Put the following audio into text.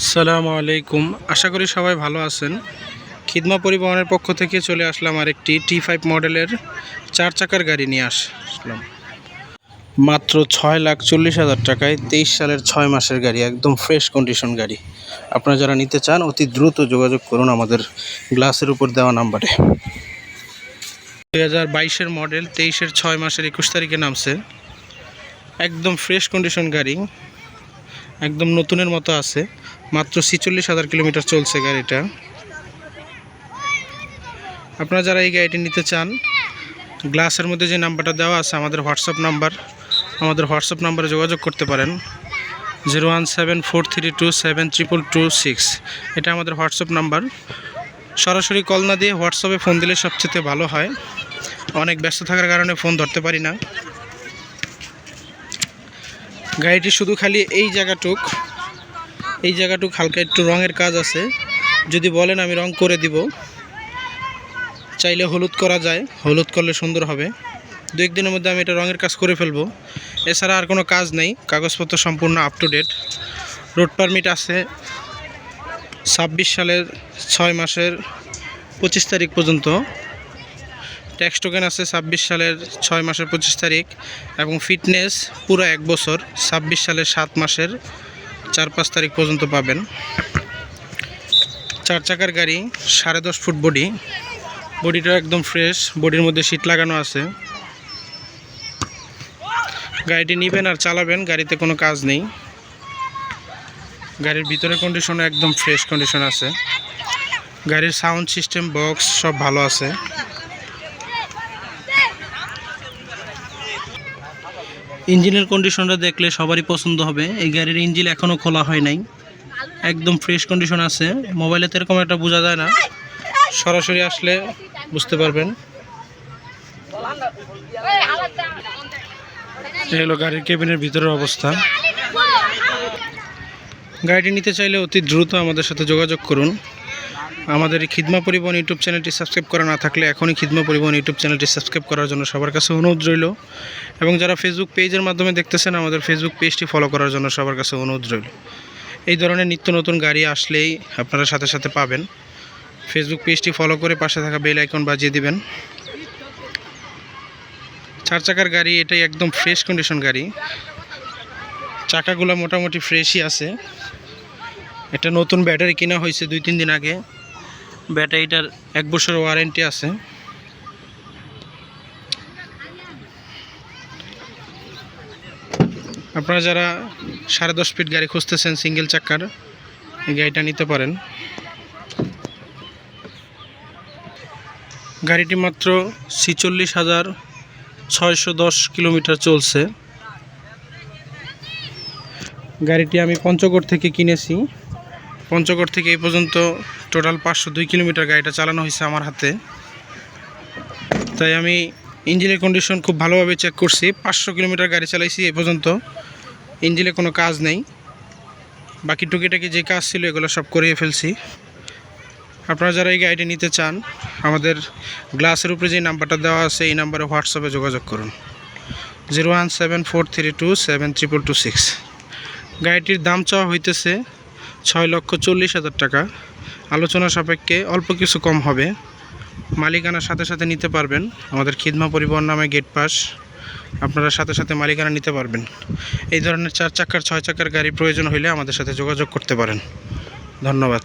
আসসালামু আলাইকুম। আশা করি সবাই ভালো আছেন। খিদমা পরিবহনের পক্ষ থেকে চলে আসলাম আরেকটি টি ফাইভ মডেলের চার চাকার গাড়ি নিয়ে আসলাম। মাত্র ছয় লাখ চল্লিশ হাজার টাকায় তেইশ সালের ছয় মাসের গাড়ি, একদম ফ্রেশ কন্ডিশন গাড়ি। আপনারা যারা নিতে চান, অতি দ্রুত যোগাযোগ করুন আমাদের গ্লাসের উপর দেওয়া নাম্বারে। দুই হাজার বাইশের মডেল তেইশের ছয় মাসের একুশ তারিখে নামছে। একদম ফ্রেশ কন্ডিশন গাড়ি। একদম নতুনের মতো আছে। মাত্র ছিচল্লিশ হাজার কিলোমিটার চলছে গাড়িটা। আপনারা যারা এই গাড়িটি নিতে চান, গ্লাসের মধ্যে যে নাম্বারটা দেওয়া আছে, আমাদের হোয়াটসঅ্যাপ নাম্বার, আমাদের হোয়াটসঅ্যাপ নাম্বারে যোগাযোগ করতে পারেন। Zero one seven four three two seven triple two six. এটা আমাদের হোয়াটসঅ্যাপ নাম্বার। সরাসরি কল না দিয়ে হোয়াটসঅ্যাপে ফোন দিলে সবচেয়ে ভালো হয়। অনেক ব্যস্ত থাকার কারণে ফোন ধরতে পারি না। গাড়িটি শুধু খালি এই জায়গাটুক এই জায়গাটুক হালকা একটু রঙের কাজ আছে। যদি বলেন আমি রং করে দিব। চাইলে হলুদ করা যায়, হলুদ করলে সুন্দর হবে। দু একদিনের মধ্যে আমি এটা রঙের কাজ করে ফেলব। এছাড়া আর কোনো কাজ নেই, কাগজপত্র সম্পূর্ণ up to date road permit আছে ছাব্বিশ সালের ছয় মাসের পঁচিশ তারিখ পর্যন্ত। ট্যাক্স টোকেন আছে ছাব্বিশ সালের ছয় মাসের পঁচিশ তারিখ এবং ফিটনেস পুরো এক বছর, ছাব্বিশ সালের সাত মাসের চার পাঁচ তারিখ পর্যন্ত পাবেন। চার চাকার গাড়ি, সাড়ে দশ ফুট বডি বডিটা একদম ফ্রেশ বডির মধ্যে সিট লাগানো আছে। গাড়িটি নেবেন আর চালাবেন, গাড়িতে কোনো কাজ নেই। গাড়ির ভিতরের কন্ডিশনও একদম ফ্রেশ কন্ডিশন আছে। গাড়ির সাউন্ড সিস্টেম বক্স সব ভালো আছে। ইঞ্জিনের কন্ডিশনটা দেখলে সবারই পছন্দ হবে। এই গাড়ির ইঞ্জিন এখনও খোলা হয় নাই। একদম ফ্রেশ কন্ডিশন আছে। মোবাইলে তো এরকম একটা বোঝা যায় না। সরাসরি আসলে বুঝতে পারবেন। এই হলো গাড়ির কেবিনের ভিতরের অবস্থা। গাড়িটি নিতে চাইলে অতি দ্রুত আমাদের সাথে যোগাযোগ করুন। আমাদের এই খিদমা পরিবহন ইউটিউব চ্যানেলটি সাবস্ক্রাইব করা না থাকলে এখনই খিদমা পরিবহন ইউটিউব চ্যানেলটি সাবস্ক্রাইব করার জন্য সবার কাছে অনুরোধ রইল। এবং যারা ফেসবুক পেজের মাধ্যমে দেখতেছেন, আমাদের ফেসবুক পেজটি ফলো করার জন্য সবার কাছে অনুরোধ রইল। এই ধরনের নিত্য নতুন গাড়ি আসলেই আপনারা সাথে সাথে পাবেন। ফেসবুক পেজটি ফলো করে পাশে থাকা বেল আইকন বাজিয়ে দিবেন। চার চাকার গাড়ি, এটাই একদম ফ্রেশ কন্ডিশন গাড়ি। চাকাগুলো মোটামুটি ফ্রেশই আছে। এটা নতুন ব্যাটারি কেনা হয়েছে দুই তিন দিন আগে। ব্যাটারিটার এক বছর ওয়ারেন্টি আছে। আপনারা যারা সাড়ে দশ ফিট গাড়ি খুঁজতেছেন সিঙ্গেল চাকার, এই গাড়িটা নিতে পারেন। গাড়িটি মাত্র ছিচল্লিশ হাজার ছয়শো দশ কিলোমিটার চলছে। গাড়িটি আমি পঞ্চগড় থেকে কিনেছি। পঞ্চগড় থেকে এই পর্যন্ত টোটাল পাঁচশো দুই কিলোমিটার গাড়িটা চালানো হয়েছে আমার হাতে। তাই আমি ইঞ্জিনের কন্ডিশন খুব ভালোভাবে চেক করছি। পাঁচশো কিলোমিটার গাড়ি চালাইছি এ পর্যন্ত। ইঞ্জিনে কোনো কাজ নেই। বাকি টুকিটাকি যে কাজ ছিল এগুলো সব করিয়ে ফেলছি। আপনারা যারা এই গাড়িটি নিতে চান, আমাদের গ্লাসের উপরে যে নাম্বারটা দেওয়া আছে, এই নাম্বারে হোয়াটসঅ্যাপে যোগাযোগ করুন। Zero one seven four three two seven triple two six. গাড়িটির দাম চাওয়া হইতেছে ছয় লক্ষ চল্লিশ হাজার টাকা। আলোচনা সাপেক্ষে অল্প কিছু কম হবে। মালিকানার সাথে সাথে নিতে পারবেন। আমাদের খিদমা পরিবহন নামে গেট পাস। আপনারা সাথে সাথে মালিকানা নিতে পারবেন। এই ধরনের চার চাকার, ছয় চাকার গাড়ি প্রয়োজন হইলে আমাদের সাথে যোগাযোগ করতে পারেন। ধন্যবাদ।